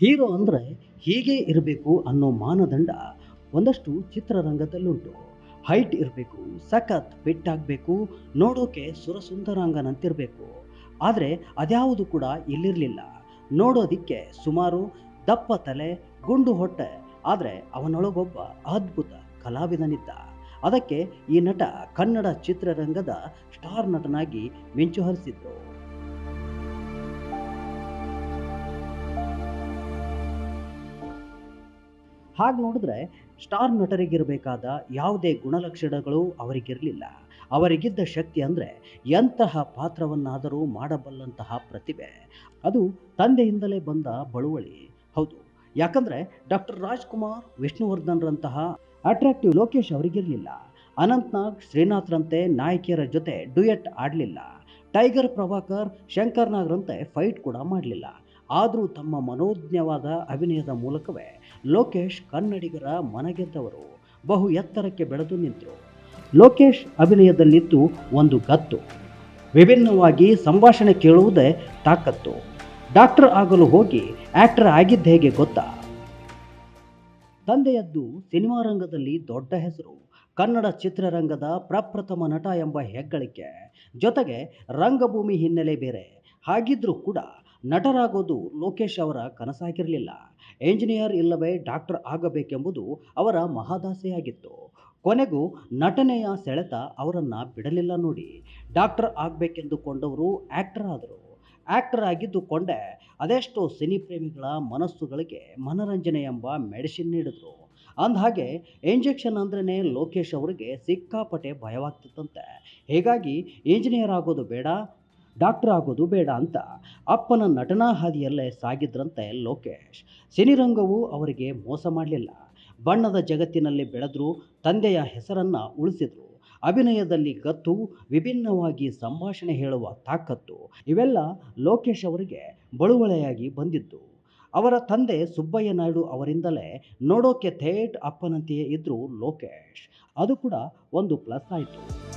Hero ಅಂದರೆ ಹೀಗೆ ಇರಬೇಕು ಅನ್ನೋ ಮಾನದಂಡ ಒಂದಷ್ಟು ಚಿತ್ರರಂಗದಲ್ಲುಂಟು. ಹೈಟ್ ಇರಬೇಕು, ಸಖತ್ ಫಿಟ್ ಆಗಬೇಕು, ನೋಡೋಕೆ ಸುರಸುಂದರಾಂಗನಂತಿರಬೇಕು. ಆದರೆ ಅದ್ಯಾವುದು ಕೂಡ ಇಲ್ಲಿರಲಿಲ್ಲ. ನೋಡೋದಿಕ್ಕೆ ಸುಮಾರು ದಪ್ಪ ತಲೆ ಗುಂಡು ಹೊಟ್ಟೆ, ಆದರೆ ಅವನೊಳಗೊಬ್ಬ ಅದ್ಭುತ ಕಲಾವಿದನಿದ್ದ. ಅದಕ್ಕೆ ಈ ನಟ ಕನ್ನಡ ಚಿತ್ರರಂಗದ ಸ್ಟಾರ್ ನಟನಾಗಿ ಮಿಂಚು ಹರಿಸಿದ್ರು ಹಾಗೆ ನೋಡಿದ್ರೆ ಸ್ಟಾರ್ ನಟರಿಗಿರಬೇಕಾದ ಯಾವುದೇ ಗುಣಲಕ್ಷಣಗಳು ಅವರಿಗಿರಲಿಲ್ಲ. ಅವರಿಗಿದ್ದ ಶಕ್ತಿ ಅಂದರೆ ಎಂತಹ ಪಾತ್ರವನ್ನಾದರೂ ಮಾಡಬಲ್ಲಂತಹ ಪ್ರತಿಭೆ. ಅದು ತಂದೆಯಿಂದಲೇ ಬಂದ ಬಳುವಳಿ. ಹೌದು. ಯಾಕಂದರೆ ಡಾಕ್ಟರ್ ರಾಜ್ಕುಮಾರ್, ವಿಷ್ಣುವರ್ಧನ್ರಂತಹ ಅಟ್ರಾಕ್ಟಿವ್ ಲೋಕೇಶ್ ಅವರಿಗಿರಲಿಲ್ಲ. ಅನಂತ್ನಾಗ್, ಶ್ರೀನಾಥ್ರಂತೆ ನಾಯಕಿಯರ ಜೊತೆ ಡುಯೆಟ್ ಆಡಲಿಲ್ಲ. ಟೈಗರ್ ಪ್ರಭಾಕರ್, ಶಂಕರ್ನಾಗ್ರಂತೆ ಫೈಟ್ ಕೂಡ ಮಾಡಲಿಲ್ಲ. ಆದರೂ ತಮ್ಮ ಮನೋಜ್ಞವಾದ ಅಭಿನಯದ ಮೂಲಕವೇ ಲೋಕೇಶ್ ಕನ್ನಡಿಗರ ಮನಗೆದ್ದವರು. ಬಹು ಎತ್ತರಕ್ಕೆ ಬೆಳೆದು ನಿಂತರು. ಲೋಕೇಶ್ ಅಭಿನಯದಲ್ಲಿದ್ದು ಒಂದು ಗತ್ತು. ವಿಭಿನ್ನವಾಗಿ ಸಂಭಾಷಣೆ ಕೇಳುವುದೇ ತಾಕತ್ತು. ಡಾಕ್ಟರ್ ಆಗಲು ಹೋಗಿ ಆ್ಯಕ್ಟರ್ ಆಗಿದ್ದ ಹೇಗೆ ಗೊತ್ತಾ? ತಂದೆಯದ್ದು ಸಿನಿಮಾ ರಂಗದಲ್ಲಿ ದೊಡ್ಡ ಹೆಸರು. ಕನ್ನಡ ಚಿತ್ರರಂಗದ ಪ್ರಪ್ರಥಮ ನಟ ಎಂಬ ಹೆಗ್ಗಳಿಕೆ. ಜೊತೆಗೆ ರಂಗಭೂಮಿ ಹಿನ್ನೆಲೆ ಬೇರೆ. ಹಾಗಿದ್ರೂ ಕೂಡ ನಟರಾಗೋದು ಲೋಕೇಶ್ ಅವರ ಕನಸಾಗಿರಲಿಲ್ಲ. ಎಂಜಿನಿಯರ್ ಇಲ್ಲವೇ ಡಾಕ್ಟರ್ ಆಗಬೇಕೆಂಬುದು ಅವರ ಮಹಾದಾಸೆಯಾಗಿತ್ತು. ಕೊನೆಗೂ ನಟನೆಯ ಸೆಳೆತ ಅವರನ್ನು ಬಿಡಲಿಲ್ಲ ನೋಡಿ. ಡಾಕ್ಟರ್ ಆಗಬೇಕೆಂದುಕೊಂಡವರು ಆ್ಯಕ್ಟರ್ ಆದರು. ಆ್ಯಕ್ಟರ್ ಆಗಿದ್ದುಕೊಂಡೇ ಅದೆಷ್ಟೋ ಸಿನಿ ಪ್ರೇಮಿಗಳ ಮನಸ್ಸುಗಳಿಗೆ ಮನರಂಜನೆ ಎಂಬ ಮೆಡಿಸಿನ್ ನೀಡಿದ್ರು. ಅಂದಹಾಗೆ ಇಂಜೆಕ್ಷನ್ ಅಂದ್ರೇ ಲೋಕೇಶ್ ಅವರಿಗೆ ಸಿಕ್ಕಾಪಟ್ಟೆ ಭಯವಾಗ್ತಿತ್ತಂತೆ. ಹೀಗಾಗಿ ಇಂಜಿನಿಯರ್ ಆಗೋದು ಬೇಡ ಡಾಕ್ಟರ್ ಆಗೋದು ಬೇಡ ಅಂತ ಅಪ್ಪನ ನಟನಾ ಹಾದಿಯಲ್ಲೇ ಸಾಗಿದ್ರಂತೆ ಲೋಕೇಶ್. ಸಿನಿರಂಗವು ಅವರಿಗೆ ಮೋಸ ಮಾಡಲಿಲ್ಲ. ಬಣ್ಣದ ಜಗತ್ತಿನಲ್ಲಿ ಬೆಳೆದ್ರು ತಂದೆಯ ಹೆಸರನ್ನು ಉಳಿಸಿದರು. ಅಭಿನಯದಲ್ಲಿ ಗತ್ತು, ವಿಭಿನ್ನವಾಗಿ ಸಂಭಾಷಣೆ ಹೇಳುವ ತಾಕತ್ತು ಇವೆಲ್ಲ ಲೋಕೇಶ್ ಅವರಿಗೆ ಬಳುವಳೆಯಾಗಿ ಬಂದಿದ್ದು. ಅವರ ತಂದೆ ಸುಬ್ಬಯ್ಯ ನಾಯ್ಡು ಅವರಿಂದಲೇ ನೋಡೋಕೆ ಥೇಟ್ ಅಪ್ಪನಂತೆಯೇ ಇದ್ದರು ಲೋಕೇಶ್. ಅದು ಕೂಡ ಒಂದು ಪ್ಲಸ್ ಆಯಿತು.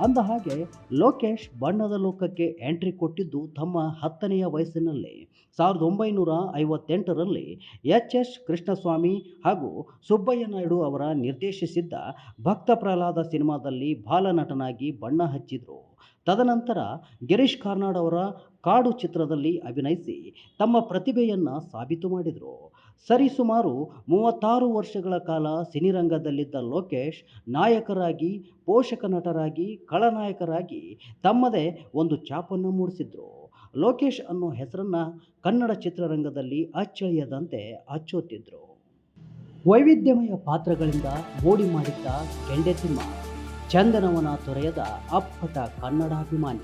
ಅಂದ ಹಾಗೆ ಲೋಕೇಶ್ ಬಣ್ಣದ ಲೋಕಕ್ಕೆ ಎಂಟ್ರಿ ಕೊಟ್ಟಿದ್ದು ತಮ್ಮ ಹತ್ತನೆಯ ವಯಸ್ಸಿನಲ್ಲಿ. ಸಾವಿರದ ಒಂಬೈನೂರ ಐವತ್ತೆಂಟರಲ್ಲಿ ಎಚ್ ಎಸ್ ಕೃಷ್ಣಸ್ವಾಮಿ ಹಾಗೂ ಸುಬ್ಬಯ್ಯ ನಾಯ್ಡು ಅವರ ನಿರ್ದೇಶಿಸಿದ್ದ ಭಕ್ತ ಪ್ರಹ್ಲಾದ ಸಿನಿಮಾದಲ್ಲಿ ಬಾಲನಟನಾಗಿ ಬಣ್ಣ ಹಚ್ಚಿದರು. ತದನಂತರ ಗಿರೀಶ್ ಕಾರ್ನಾಡ್ ಅವರ ಕಾಡು ಚಿತ್ರದಲ್ಲಿ ಅಭಿನಯಿಸಿ ತಮ್ಮ ಪ್ರತಿಭೆಯನ್ನು ಸಾಬೀತು ಮಾಡಿದರು. ಸರಿಸುಮಾರು ಮೂವತ್ತಾರು ವರ್ಷಗಳ ಕಾಲ ಸಿನಿರಂಗದಲ್ಲಿದ್ದ ಲೋಕೇಶ್ ನಾಯಕರಾಗಿ, ಪೋಷಕ ನಟರಾಗಿ, ಖಳನಾಯಕರಾಗಿ ತಮ್ಮದೇ ಒಂದು ಛಾಪನ್ನು ಮೂಡಿಸಿದ್ರು. ಲೋಕೇಶ್ ಅನ್ನೋ ಹೆಸರನ್ನು ಕನ್ನಡ ಚಿತ್ರರಂಗದಲ್ಲಿ ಅಚ್ಚಳಿಯದಂತೆ ಅಚ್ಚೊತ್ತಿದ್ರು. ವೈವಿಧ್ಯಮಯ ಪಾತ್ರಗಳಿಂದ ಮೋಡಿ ಮಾಡಿದ್ದ ಗೆಂಡೆತಿಮ್ಮ ಚಂದನವನ ತೊರೆಯದ ಅಪ್ಪಟ ಕನ್ನಡಾಭಿಮಾನಿ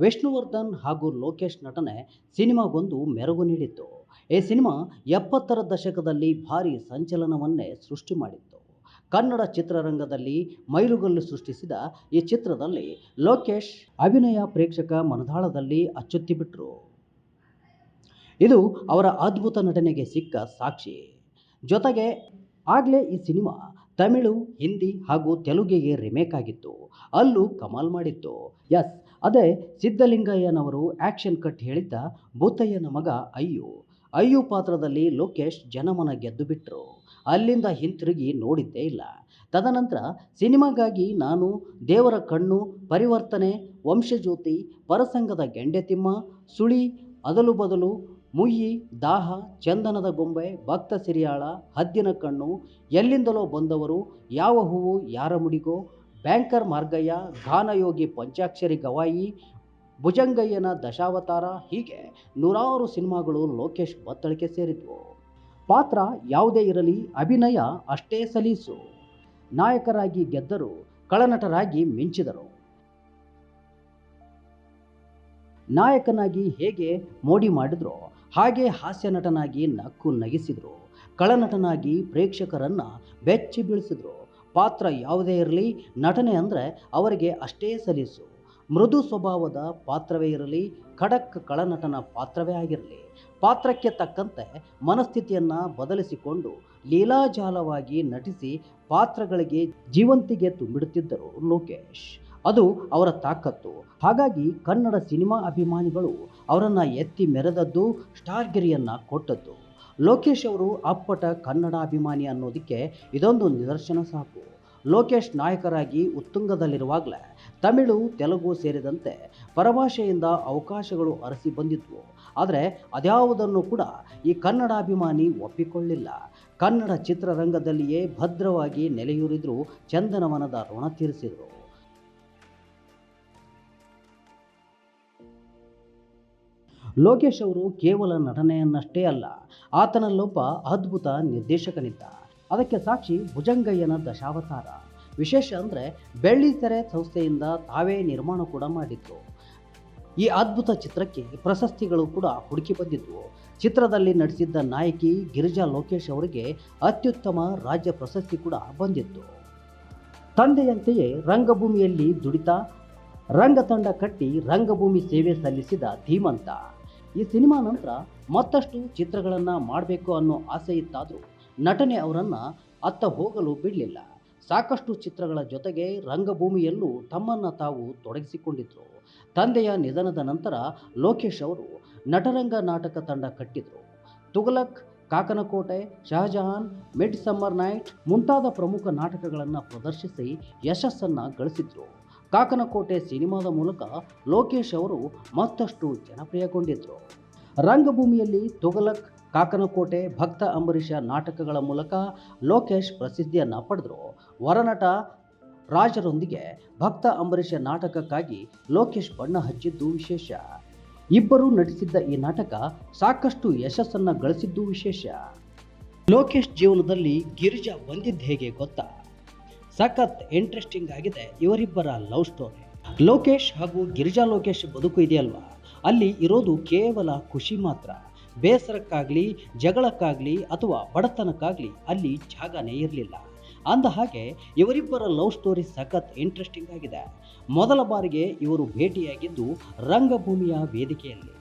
ವಿಷ್ಣುವರ್ಧನ್ ಹಾಗೂ ಲೋಕೇಶ್ ನಟನೆ ಸಿನಿಮಾಗೊಂದು ಮೆರುಗು ನೀಡಿತ್ತು. ಈ ಸಿನಿಮಾ ಎಪ್ಪತ್ತರ ದಶಕದಲ್ಲಿ ಭಾರಿ ಸಂಚಲನವನ್ನೇ ಸೃಷ್ಟಿ ಮಾಡಿತ್ತು. ಕನ್ನಡ ಚಿತ್ರರಂಗದಲ್ಲಿ ಮೈಲುಗಲ್ಲು ಸೃಷ್ಟಿಸಿದ ಈ ಚಿತ್ರದಲ್ಲಿ ಲೋಕೇಶ್ ಅಭಿನಯ ಪ್ರೇಕ್ಷಕ ಮನದಾಳದಲ್ಲಿ ಅಚ್ಚೊತ್ತಿಬಿಟ್ರು ಇದು ಅವರ ಅದ್ಭುತ ನಟನೆಗೆ ಸಿಕ್ಕ ಸಾಕ್ಷಿ. ಜೊತೆಗೆ ಆಗಲೇ ಈ ಸಿನಿಮಾ ತಮಿಳು, ಹಿಂದಿ ಹಾಗೂ ತೆಲುಗಿಗೆ ರಿಮೇಕ್ ಆಗಿತ್ತು. ಅಲ್ಲೂ ಕಮಾಲ್ ಮಾಡಿತ್ತು. ಎಸ್ ಅದೇ ಸಿದ್ಧಲಿಂಗಯ್ಯನವರು ಆ್ಯಕ್ಷನ್ ಕಟ್ ಹೇಳಿದ್ದ ಭೂತಯ್ಯನ ಮಗ ಅಯ್ಯು. ಅಯ್ಯು ಪಾತ್ರದಲ್ಲಿ ಲೋಕೇಶ್ ಜನಮನ ಗೆದ್ದು ಬಿಟ್ಟರು ಅಲ್ಲಿಂದ ಹಿಂತಿರುಗಿ ನೋಡಿದ್ದೇ ಇಲ್ಲ. ತದನಂತರ ಸಿನಿಮಾಗಾಗಿ ನಾನು ದೇವರ ಕಣ್ಣು, ಪರಿವರ್ತನೆ, ವಂಶಜ್ಯೋತಿ, ಪರಸಂಗದ ಗೆಂಡೆತಿಮ್ಮ ಸುಳಿ ಅದಲು ಬದಲು, ಮುಯ್ಯಿ, ದಾಹ, ಚಂದನದ ಗೊಂಬೆ, ಭಕ್ತ ಸಿರಿಯಾಳ, ಹದ್ದಿನ ಕಣ್ಣು, ಎಲ್ಲಿಂದಲೋ ಬಂದವರು, ಯಾವ ಹೂವು, ಯಾರ ಮುಡಿಗೋ, ಬ್ಯಾಂಕರ್ ಮಾರ್ಗಯ್ಯ ಗಾನಯೋಗಿ ಪಂಚಾಕ್ಷರಿ ಗವಾಯಿ ಭುಜಂಗಯ್ಯನ ದಶಾವತಾರ ಹೀಗೆ ನೂರಾರು ಸಿನಿಮಾಗಳು ಲೋಕೇಶ್ ಬತ್ತಳಿಕೆ ಸೇರಿದ್ವು. ಪಾತ್ರ ಯಾವುದೇ ಇರಲಿ, ಅಭಿನಯ ಅಷ್ಟೇ ಸಲೀಸು. ನಾಯಕರಾಗಿ ಗೆದ್ದರು, ಕಳನಟರಾಗಿ ಮಿಂಚಿದರು. ನಾಯಕನಾಗಿ ಹೇಗೆ ಮೋಡಿ ಮಾಡಿದ್ರೋ, ಹಾಗೆ ಹಾಸ್ಯ ನಟನಾಗಿ ನಕ್ಕು ನಗಿಸಿದರು. ಕಳನಟನಾಗಿ ಪ್ರೇಕ್ಷಕರನ್ನ ಬೆಚ್ಚಿ ಬೀಳಿಸಿದ್ರು. ಪಾತ್ರ ಯಾವುದೇ ಇರಲಿ, ನಟನೆ ಅಂದರೆ ಅವರಿಗೆ ಅಷ್ಟೇ ಸಲೀಸು. ಮೃದು ಸ್ವಭಾವದ ಪಾತ್ರವೇ ಇರಲಿ, ಖಡಕ್ ಕಳನಟನ ಪಾತ್ರವೇ ಆಗಿರಲಿ. ಪಾತ್ರಕ್ಕೆ ತಕ್ಕಂತೆ ಮನಸ್ಥಿತಿಯನ್ನು ಬದಲಿಸಿಕೊಂಡು ಲೀಲಾಜಾಲವಾಗಿ ನಟಿಸಿ ಪಾತ್ರಗಳಿಗೆ ಜೀವಂತಿಗೆ ತುಂಬಿಡುತ್ತಿದ್ದರು ಲೋಕೇಶ್. ಅದು ಅವರ ತಾಕತ್ತು. ಹಾಗಾಗಿ ಕನ್ನಡ ಸಿನಿಮಾ ಅಭಿಮಾನಿಗಳು ಅವರನ್ನು ಎತ್ತಿ ಮೆರೆದದ್ದು, ಸ್ಟಾರ್ಗಿರಿಯನ್ನು ಕೊಟ್ಟದ್ದು. ಲೋಕೇಶ್ ಅವರು ಅಪ್ಪಟ ಕನ್ನಡ ಅಭಿಮಾನಿ ಅನ್ನೋದಕ್ಕೆ ಇದೊಂದು ನಿದರ್ಶನ ಸಾಕು. ಲೋಕೇಶ್ ನಾಯಕರಾಗಿ ಉತ್ತುಂಗದಲ್ಲಿರುವಾಗಲೇ ತಮಿಳು, ತೆಲುಗು ಸೇರಿದಂತೆ ಪರಭಾಷೆಯಿಂದ ಅವಕಾಶಗಳು ಅರಸಿ ಬಂದಿದ್ವು. ಆದರೆ ಅದ್ಯಾವುದನ್ನು ಕೂಡ ಈ ಕನ್ನಡಾಭಿಮಾನಿ ಒಪ್ಪಿಕೊಳ್ಳಿಲ್ಲ. ಕನ್ನಡ ಚಿತ್ರರಂಗದಲ್ಲಿಯೇ ಭದ್ರವಾಗಿ ನೆಲೆಯೂರಿದ್ರು ಚಂದನವನದ ಋಣ ತೀರಿಸಿದರು. ಲೋಕೇಶ್ ಅವರು ಕೇವಲ ನಟನೆಯನ್ನಷ್ಟೇ ಅಲ್ಲ, ಆತನಲ್ಲೊಬ್ಬ ಅದ್ಭುತ ನಿರ್ದೇಶಕನಿದ್ದ. ಅದಕ್ಕೆ ಸಾಕ್ಷಿ ಭುಜಂಗಯ್ಯನ ದಶಾವತಾರ. ವಿಶೇಷ ಅಂದರೆ ಬೆಳ್ಳಿತೆರೆ ಸಂಸ್ಥೆಯಿಂದ ತಾವೇ ನಿರ್ಮಾಣ ಕೂಡ ಮಾಡಿದ್ರು ಈ ಅದ್ಭುತ ಚಿತ್ರಕ್ಕೆ ಪ್ರಶಸ್ತಿಗಳು ಕೂಡ ಹುಡುಕಿ ಬಂದಿದ್ವು. ಚಿತ್ರದಲ್ಲಿ ನಟಿಸಿದ್ದ ನಾಯಕಿ ಗಿರಿಜಾ ಲೋಕೇಶ್ ಅವರಿಗೆ ಅತ್ಯುತ್ತಮ ರಾಜ್ಯ ಪ್ರಶಸ್ತಿ ಕೂಡ ಬಂದಿತ್ತು. ತಂದೆಯಂತೆಯೇ ರಂಗಭೂಮಿಯಲ್ಲಿ ದುಡಿತ ರಂಗತಂಡ ಕಟ್ಟಿ ರಂಗಭೂಮಿ ಸೇವೆ ಸಲ್ಲಿಸಿದ ಧೀಮಂತ. ಈ ಸಿನಿಮಾ ನಂತರ ಮತ್ತಷ್ಟು ಚಿತ್ರಗಳನ್ನು ಮಾಡಬೇಕು ಅನ್ನೋ ಆಸೆ ಇತ್ತಾದರೂ ನಟನೆ ಅವರನ್ನು ಅತ್ತ ಹೋಗಲು ಬಿಡಲಿಲ್ಲ. ಸಾಕಷ್ಟು ಚಿತ್ರಗಳ ಜೊತೆಗೆ ರಂಗಭೂಮಿಯಲ್ಲೂ ತಮ್ಮನ್ನು ತಾವು ತೊಡಗಿಸಿಕೊಂಡಿದ್ರು. ತಂದೆಯ ನಿಧನದ ನಂತರ ಲೋಕೇಶ್ ಅವರು ನಟರಂಗ ನಾಟಕ ತಂಡ ಕಟ್ಟಿದರು. Tughlaq Kakanakote, Shahjahan mid summer night ಮುಂತಾದ ಪ್ರಮುಖ ನಾಟಕಗಳನ್ನು ಪ್ರದರ್ಶಿಸಿ ಯಶಸ್ಸನ್ನು ಗಳಿಸಿದ್ರು. ಕಾಕನಕೋಟೆ ಸಿನಿಮಾದ ಮೂಲಕ ಲೋಕೇಶ್ ಅವರು ಮತ್ತಷ್ಟು ಜನಪ್ರಿಯಗೊಂಡಿದ್ದರು ರಂಗಭೂಮಿಯಲ್ಲಿ ತುಗಲಕ್ ಕಾಕನಕೋಟೆ ಭಕ್ತ ಅಂಬರೀಷ ನಾಟಕಗಳ ಮೂಲಕ ಲೋಕೇಶ್ ಪ್ರಸಿದ್ಧಿಯನ್ನು ಪಡೆದರು. ವರನಟ ರಾಜರೊಂದಿಗೆ ಭಕ್ತ ಅಂಬರೀಷ ನಾಟಕಕ್ಕಾಗಿ ಲೋಕೇಶ್ ಬಣ್ಣ ಹಚ್ಚಿದ್ದು ವಿಶೇಷ. ಇಬ್ಬರು ನಟಿಸಿದ್ದ ಈ ನಾಟಕ ಸಾಕಷ್ಟು ಯಶಸ್ಸನ್ನು ಗಳಿಸಿದ್ದು ವಿಶೇಷ. ಲೋಕೇಶ್ ಜೀವನದಲ್ಲಿ ಗಿರಿಜಾ ಬಂದಿದ್ದು ಹೇಗೆ ಗೊತ್ತಾ? ಸಖತ್ ಇಂಟ್ರೆಸ್ಟಿಂಗ್ ಆಗಿದೆ ಇವರಿಬ್ಬರ ಲವ್ ಸ್ಟೋರಿ. ಲೋಕೇಶ್ ಹಾಗೂ ಗಿರಿಜಾ ಲೋಕೇಶ್ ಬದುಕು ಇದೆಯಲ್ವಾ? ಅಲ್ಲಿ ಇರೋದು ಕೇವಲ ಖುಷಿ ಮಾತ್ರ. ಬೇಸರಕ್ಕಾಗಲಿ, ಜಗಳಕ್ಕಾಗಲಿ ಅಥವಾ ಬಡತನಕ್ಕಾಗಲಿ ಅಲ್ಲಿ ಜಾಗನೇ ಇರಲಿಲ್ಲ. ಅಂದ ಹಾಗೆ ಇವರಿಬ್ಬರ ಲವ್ ಸ್ಟೋರಿ ಸಖತ್ ಇಂಟ್ರೆಸ್ಟಿಂಗ್ ಆಗಿದೆ. ಮೊದಲ ಬಾರಿಗೆ ಇವರು ಭೇಟಿಯಾಗಿದ್ದು ರಂಗಭೂಮಿಯ ವೇದಿಕೆಯಲ್ಲಿ.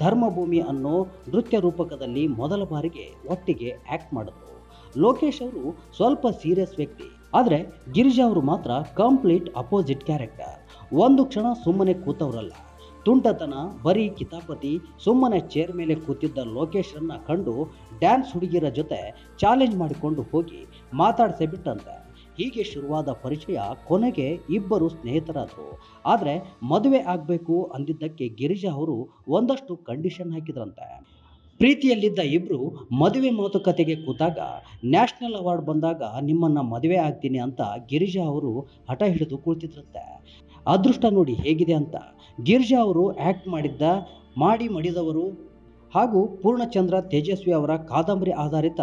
ಧರ್ಮಭೂಮಿ ಅನ್ನೋ ನೃತ್ಯ ರೂಪಕದಲ್ಲಿ ಮೊದಲ ಬಾರಿಗೆ ಒಟ್ಟಿಗೆ ಆ್ಯಕ್ಟ್ ಮಾಡಿದ್ರು. ಲೋಕೇಶ್ ಅವರು ಸ್ವಲ್ಪ ಸೀರಿಯಸ್ ವ್ಯಕ್ತಿ, ಆದರೆ ಗಿರಿಜಾ ಅವರು ಮಾತ್ರ ಕಂಪ್ಲೀಟ್ ಅಪೋಸಿಟ್ ಕ್ಯಾರೆಕ್ಟರ್ ಒಂದು ಕ್ಷಣ ಸುಮ್ಮನೆ ಕೂತವರಲ್ಲ. ತುಂಟತನ, ಬರೀ ಕಿತಾಪತಿ, ಸುಮ್ಮನೆ ಚೇರ್ ಮೇಲೆ ಕೂತಿದ್ದ ಲೋಕೇಶ್ರನ್ನ ಕಂಡು ಡ್ಯಾನ್ಸ್ ಹುಡುಗಿಯರ ಜೊತೆ ಚಾಲೆಂಜ್ ಮಾಡಿಕೊಂಡು ಹೋಗಿ ಮಾತಾಡ್ತೇ ಬಿಟ್ಟಂತೆ. ಹೀಗೆ ಶುರುವಾದ ಪರಿಚಯ ಕೊನೆಗೆ ಇಬ್ಬರು ಸ್ನೇಹಿತರಾದರು. ಆದರೆ ಮದುವೆ ಆಗಬೇಕು ಅಂದಿದ್ದಕ್ಕೆ ಗಿರಿಜಾ ಅವರು ಒಂದಷ್ಟು ಕಂಡೀಷನ್ ಹಾಕಿದ್ರಂತೆ. ಪ್ರೀತಿಯಲ್ಲಿದ್ದ ಇಬ್ಬರು ಮದುವೆ ಮಾತುಕತೆಗೆ ಕೂತಾಗ ನ್ಯಾಷನಲ್ ಅವಾರ್ಡ್ ಬಂದಾಗ ನಿಮ್ಮನ್ನು ಮದುವೆ ಆಗ್ತೀನಿ ಅಂತ ಗಿರಿಜಾ ಅವರು ಹಠ ಹಿಡಿದು ಕುಳಿತಿದ್ರಂತೆ. ಅದೃಷ್ಟ ನೋಡಿ ಹೇಗಿದೆ ಅಂತ ಗಿರ್ಜಾ ಅವರು ಆ್ಯಕ್ಟ್ ಮಾಡಿದ್ದ ಮಾಡಿ ಮಡಿದವರು ಹಾಗೂ ಪೂರ್ಣಚಂದ್ರ ತೇಜಸ್ವಿ ಅವರ ಕಾದಂಬರಿ ಆಧಾರಿತ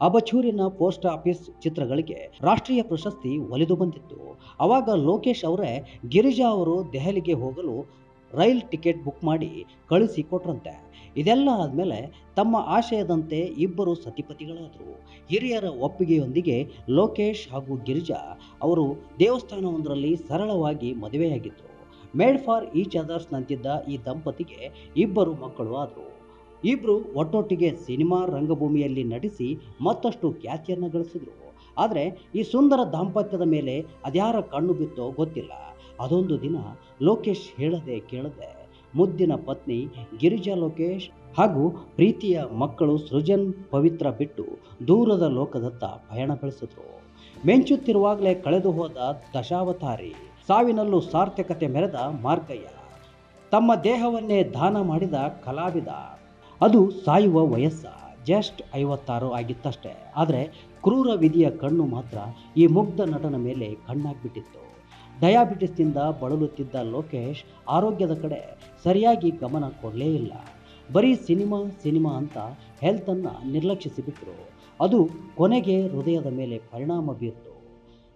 ಅಬಚೂರಿನ ಪೋಸ್ಟ್ ಆಫೀಸ್ ಚಿತ್ರಗಳಿಗೆ ರಾಷ್ಟ್ರೀಯ ಪ್ರಶಸ್ತಿ ಒಲಿದು ಬಂದಿತ್ತು. ಆವಾಗ ಲೋಕೇಶ್ ಅವರೇ ಗಿರಿಜಾ ಅವರು ದೆಹಲಿಗೆ ಹೋಗಲು ರೈಲ್ ಟಿಕೆಟ್ ಬುಕ್ ಮಾಡಿ ಕಳಿಸಿ ಕೊಟ್ರಂತೆ. ಇದೆಲ್ಲ ಆದಮೇಲೆ ತಮ್ಮ ಆಶಯದಂತೆ ಇಬ್ಬರು ಸತಿಪತಿಗಳಾದರು. ಹಿರಿಯರ ಒಪ್ಪಿಗೆಯೊಂದಿಗೆ ಲೋಕೇಶ್ ಹಾಗೂ ಗಿರಿಜಾ ಅವರು ದೇವಸ್ಥಾನವೊಂದರಲ್ಲಿ ಸರಳವಾಗಿ ಮದುವೆಯಾಗಿದ್ದರು ಮೇಡ್ ಫಾರ್ ಈಚ್ ಅದರ್ಸ್ನಂತಿದ್ದ ಈ ದಂಪತಿಗೆ ಇಬ್ಬರು ಮಕ್ಕಳು ಆದರು. ಇಬ್ಬರು ಒಟ್ಟೊಟ್ಟಿಗೆ ಸಿನಿಮಾ ರಂಗಭೂಮಿಯಲ್ಲಿ ನಟಿಸಿ ಮತ್ತಷ್ಟು ಖ್ಯಾತಿಯನ್ನು ಗಳಿಸಿದರು. ಆದರೆ ಈ ಸುಂದರ ದಾಂಪತ್ಯದ ಮೇಲೆ ಅದ್ಯಾರ ಕಣ್ಣು ಬಿತ್ತೋ ಗೊತ್ತಿಲ್ಲ. ಅದೊಂದು ದಿನ ಲೋಕೇಶ್ ಹೇಳದೆ ಕೇಳದೆ ಮುದ್ದಿನ ಪತ್ನಿ ಗಿರಿಜಾ ಲೋಕೇಶ್ ಹಾಗೂ ಪ್ರೀತಿಯ ಮಕ್ಕಳು ಸೃಜನ್ ಪವಿತ್ರ ಬಿಟ್ಟು ದೂರದ ಲೋಕದತ್ತ ಪಯಣ ಬೆಳೆಸಿದ್ರು. ಮೆಂಚುತ್ತಿರುವಾಗಲೇ ಕಳೆದು ಹೋದ ದಶಾವತಾರಿ ಸಾವಿನಲ್ಲೂ ಸಾರ್ಥಕತೆ ಮೆರೆದ ಮಾರ್ಗಯ್ಯ. ತಮ್ಮ ದೇಹವನ್ನೇ ದಾನ ಮಾಡಿದ ಕಲಾವಿದ. ಅದು ಸಾಯುವ ವಯಸ್ಸ ಜಸ್ಟ್ ಐವತ್ತಾರು ಆಗಿತ್ತಷ್ಟೇ. ಆದರೆ ಕ್ರೂರ ವಿಧಿಯ ಕಣ್ಣು ಮಾತ್ರ ಈ ಮುಗ್ಧ ನಟನ ಮೇಲೆ ಕಣ್ಣಾಗ್ಬಿಟ್ಟಿತ್ತು. ಡಯಾಬಿಟಿಸ್ನಿಂದ ಬಳಲುತ್ತಿದ್ದ ಲೋಕೇಶ್ ಆರೋಗ್ಯದ ಕಡೆ ಸರಿಯಾಗಿ ಗಮನ ಕೊಡಲೇ ಇಲ್ಲ. ಬರೀ ಸಿನಿಮಾ ಸಿನಿಮಾ ಅಂತ ಹೆಲ್ತನ್ನು ನಿರ್ಲಕ್ಷಿಸಿಬಿಟ್ರು. ಅದು ಕೊನೆಗೆ ಹೃದಯದ ಮೇಲೆ ಪರಿಣಾಮ ಬೀರಿತು.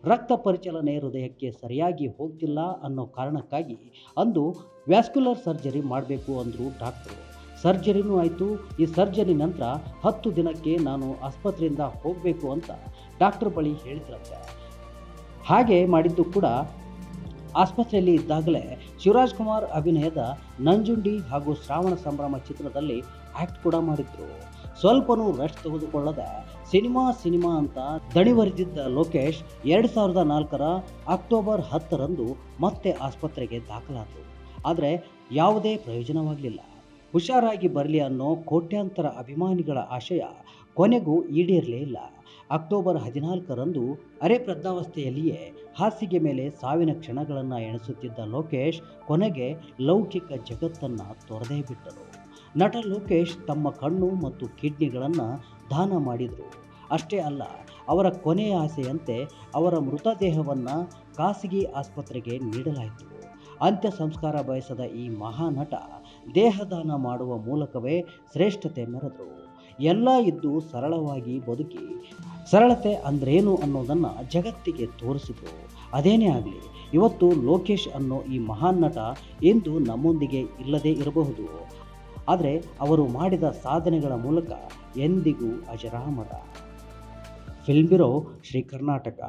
ರಕ್ತ ಪರಿಚಲನೆ ಹೃದಯಕ್ಕೆ ಸರಿಯಾಗಿ ಹೋಗ್ತಿಲ್ಲ ಅನ್ನೋ ಕಾರಣಕ್ಕಾಗಿ ಅಂದು ವ್ಯಾಸ್ಕ್ಯುಲರ್ ಸರ್ಜರಿ ಮಾಡಬೇಕು ಅಂದರು ಡಾಕ್ಟ್ರು. ಸರ್ಜರಿನೂ ಆಯಿತು, ಈ ಸರ್ಜರಿ ನಂತರ ಹತ್ತು ದಿನಕ್ಕೆ ನಾನು ಆಸ್ಪತ್ರೆಯಿಂದ ಹೋಗಬೇಕು ಅಂತ ಡಾಕ್ಟರ್ ಬಳಿ ಹೇಳಿದ್ರಂತೆ. ಹಾಗೆ ಮಾಡಿದ್ದು ಕೂಡ ಆಸ್ಪತ್ರೆಯಲ್ಲಿ ಇದ್ದಾಗಲೇ ಶಿವರಾಜ್ ಕುಮಾರ್ ಅಭಿನಯದ ನಂಜುಂಡಿ ಹಾಗೂ ಶ್ರಾವಣ ಸಂಭ್ರಮ ಚಿತ್ರದಲ್ಲಿ ಆ್ಯಕ್ಟ್ ಕೂಡ ಮಾಡಿದ್ರು. ಸ್ವಲ್ಪನೂ ರೆಸ್ಟ್ ತೆಗೆದುಕೊಳ್ಳದೆ ಸಿನಿಮಾ ಸಿನಿಮಾ ಅಂತ ದಣಿವರಿದಿದ್ದ ಲೋಕೇಶ್ ಎರಡು ಸಾವಿರದ ನಾಲ್ಕರ ಅಕ್ಟೋಬರ್ ಹತ್ತರಂದು ಮತ್ತೆ ಆಸ್ಪತ್ರೆಗೆ ದಾಖಲಾದರು. ಆದರೆ ಯಾವುದೇ ಪ್ರಯೋಜನವಾಗಲಿಲ್ಲ. ಹುಷಾರಾಗಿ ಬರಲಿ ಅನ್ನೋ ಕೋಟ್ಯಾಂತರ ಅಭಿಮಾನಿಗಳ ಆಶಯ ಕೊನೆಗೂ ಈಡೇರಲೇ ಇಲ್ಲ. ಅಕ್ಟೋಬರ್ ಹದಿನಾಲ್ಕರಂದು ಅರೆ ಪ್ರಜ್ಞಾವಸ್ಥೆಯಲ್ಲಿಯೇ ಹಾಸಿಗೆ ಮೇಲೆ ಸಾವಿನ ಕ್ಷಣಗಳನ್ನು ಎಣಿಸುತ್ತಿದ್ದ ಲೋಕೇಶ್ ಕೊನೆಗೆ ಲೌಕಿಕ ಜಗತ್ತನ್ನು ತೊರೆದೇ ಬಿಟ್ಟರು ನಟ ಲೋಕೇಶ್ ತಮ್ಮ ಕಣ್ಣು ಮತ್ತು ಕಿಡ್ನಿಗಳನ್ನು ದಾನ ಮಾಡಿದರು. ಅಷ್ಟೇ ಅಲ್ಲ, ಅವರ ಕೊನೆಯ ಆಸೆಯಂತೆ ಅವರ ಮೃತದೇಹವನ್ನು ಖಾಸಗಿ ಆಸ್ಪತ್ರೆಗೆ ನೀಡಲಾಯಿತು. ಅಂತ್ಯ ಸಂಸ್ಕಾರ ಬಯಸದ ಈ ಮಹಾನಟ ದೇಹದಾನ ಮಾಡುವ ಮೂಲಕವೇ ಶ್ರೇಷ್ಠತೆ ಮೆರೆದರು. ಎಲ್ಲ ಇದ್ದು ಸರಳವಾಗಿ ಬದುಕಿ ಸರಳತೆ ಅಂದ್ರೇನು ಅನ್ನೋದನ್ನು ಜಗತ್ತಿಗೆ ತೋರಿಸಿದ್ರು ಅದೇನೇ ಆಗಲಿ, ಇವತ್ತು ಲೋಕೇಶ್ ಅನ್ನೋ ಈ ಮಹಾನ್ ನಟ ಎಂದು ನಮ್ಮೊಂದಿಗೆ ಇಲ್ಲದೇ ಇರಬಹುದು. ಆದರೆ ಅವರು ಮಾಡಿದ ಸಾಧನೆಗಳ ಮೂಲಕ ಎಂದಿಗೂ ಅಜರಾಮರ. Film bureau Shri Karnataka